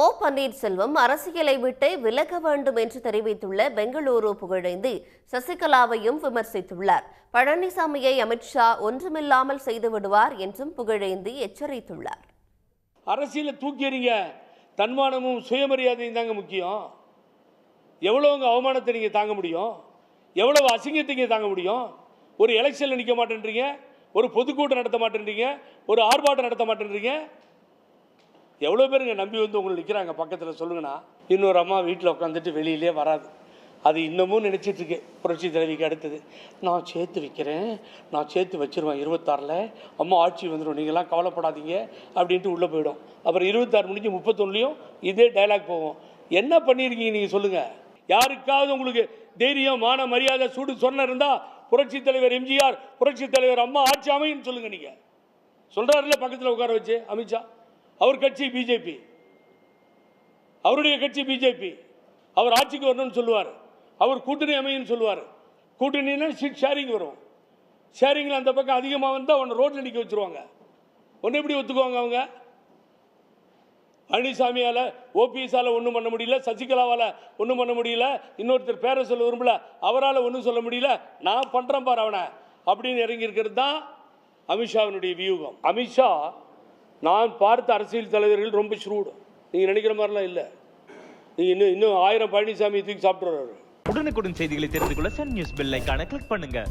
ஓ பன்னீர்செல்வம் அரசியலை விட்டு விலக வேண்டும் என்று தெரிவித்துள்ள பெங்களூரு புகழேந்தி சசிகலாவையும் விமர்சித்துள்ளார். பழனிசாமியை அமித்ஷா ஒன்றுமில்லாமல் செய்து விடுவார் என்றும் புகழேந்தி எச்சரித்துள்ளார். அரசியலை தூக்கி எறிங்க தன்மானமும் சுயமரியாதையும் தாங்க முக்கியம். எவ்வளோ உங்கள் அவமானத்தை நீங்கள் தாங்க முடியும்? எவ்வளவு அசிங்கத்தை நீங்கள் தாங்க முடியும்? ஒரு எலெக்ஷனில் நிற்க மாட்டேன்றீங்க. ஒரு பொதுக்கூட்டம் நடத்த மாட்டேன்றீங்க. ஒரு ஆர்ப்பாட்டம் நடத்த மாட்டேன்றீங்க. எவ்வளோ பேருங்க நம்பி வந்து உங்களை நிற்கிறாங்க பக்கத்தில் சொல்லுங்கண்ணா. இன்னொரு அம்மா வீட்டில் உட்காந்துட்டு வெளியிலே வராது. அது இன்னமும் நினச்சிட்ருக்கு. புரட்சி தலைவிக்கு அடுத்தது. நான் சேர்த்து வைக்கிறேன். நான் சேர்த்து வச்சுருவேன் இருபத்தாறில். அம்மா ஆட்சி வந்துடும். நீங்களாம் கவலைப்படாதீங்க. அப்படின்ட்டு உள்ளே போயிடும். அப்புறம் இருபத்தாறு முடிஞ்சு முப்பத்தொன்னுலையும் இதே டைலாக் போகும். என்ன பண்ணியிருக்கீங்க? நீங்கள் சொல்லுங்கள் யாருக்காவது உங்களுக்கு தைரியம் மான மரியாதை சூடு சொன்ன இருந்தால் புரட்சி தலைவர் எம்ஜிஆர் புரட்சி தலைவர் அம்மா ஆட்சி அமைன்னு சொல்லுங்கள் நீங்கள் சொல்கிறாருல பக்கத்தில் உட்கார வச்சு அமித்ஷா. அவர் கட்சி பிஜேபி அவருடைய கட்சி பிஜேபி அவர் ஆட்சிக்கு வரணும்னு சொல்லுவார். அவர் கூட்டணி அமையும்னு சொல்லுவார். கூட்டணினா சீட் ஷேரிங் வரும். ஷேரிங்கில் அந்த பக்கம் அதிகமாக வந்தால் ஒன்று ரோட்டில் நிற்க வச்சுருவாங்க. ஒன்று எப்படி ஒத்துக்குவாங்க அவங்க? பழனிசாமியால் ஓபிஎஸால் ஒன்றும் பண்ண முடியல. சசிகலாவால் ஒன்றும் பண்ண முடியல. இன்னொருத்தர் பேரை சொல்ல விரும்பல. அவரால் ஒன்றும் சொல்ல முடியல. நான் பண்ணுறேன் பாரு அவனை. அப்படின்னு இறங்கியிருக்கிறது தான் அமித்ஷாவினுடைய வியூகம். அமித்ஷா நான் பார்த்த அரசியல் தலைவர்கள் ரொம்ப ஷ்ரூடு நீங்கள் நினைக்கிற மாதிரிலாம் இல்லை. நீங்கள் இன்னும் இன்னும் ஆயிரம் பழனிசாமி தூக்கி சாப்பிட்றாரு உடனுக்குடன் செய்திகளை தெரிந்து கொள்ள சன் நியூஸ் பெல் ஐகானை கிளிக் பண்ணுங்கள்